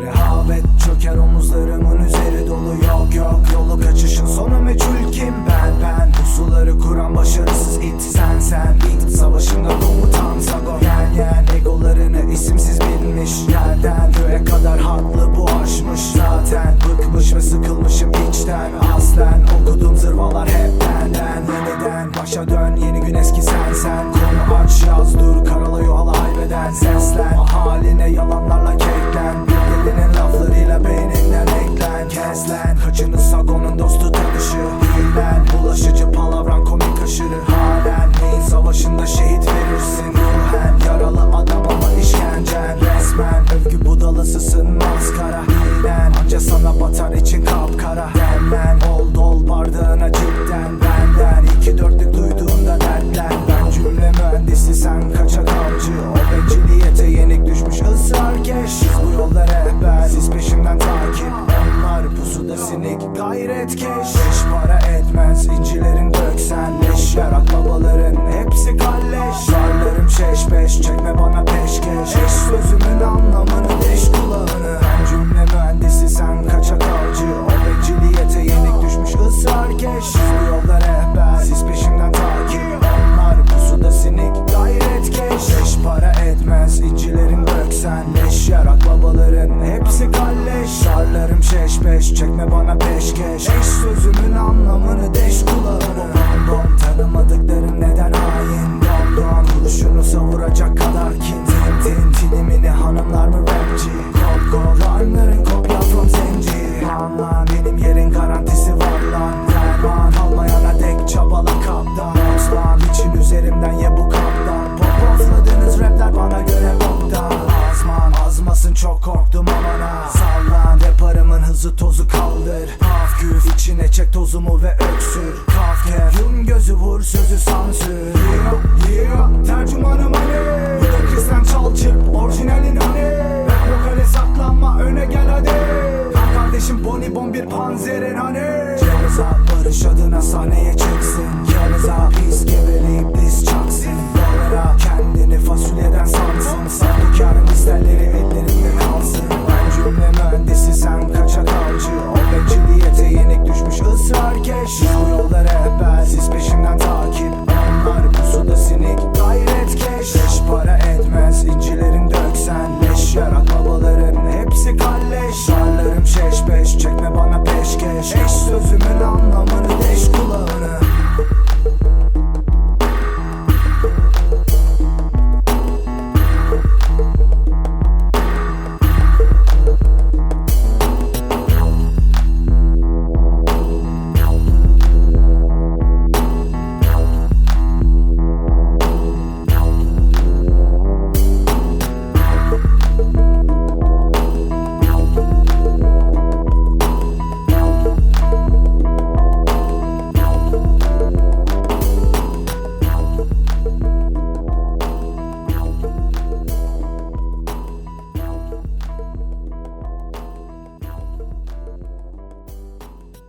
Rehavet çöker omuzlarımın üzeri dolu. Yok yok yolu kaçışın sonu meçhul kim? Ben ben. Pusuları kuran başarısız Başa dön yeni gün eski sen sen Konu aç yaz dur karalıyor hala haybeden. Seslen haline yalanlarla keklen Delinin laflarıyla beyninden eklen. Keslen kaçını sagonun dostu tanışı. Dilden bulaşıcı palavran komik aşırı. Halen neyin savaşında şehit verirsin? Ruhen yaralı adam ama işkencen. Resmen övgü budalası sınmaz kara Dilden anca sana batar için kapkara. Yarak babalarım. Hepsi kalleş. Şarlarım şeş beş çekme bana peşkeş. Eş sözümün anlamını deş kulağı. Ağzı tozu kaldır. Af küf içine çek tozumu ve öksür. Kaf kef Yum gözü vur sözü sansür. Yeah yeah Tercümanım hani Bu da kristen çalçı Orijinalin hani Rap vokale saklanma öne gel hadi. Kan kardeşim bonibon bir panzerin hani. Ceza barış adına sahneye çıksın. Yarıza pis geveleyip diz çaksın. Dolara kendini fasulyeden sansın. Sardık yarın isterleri ellerini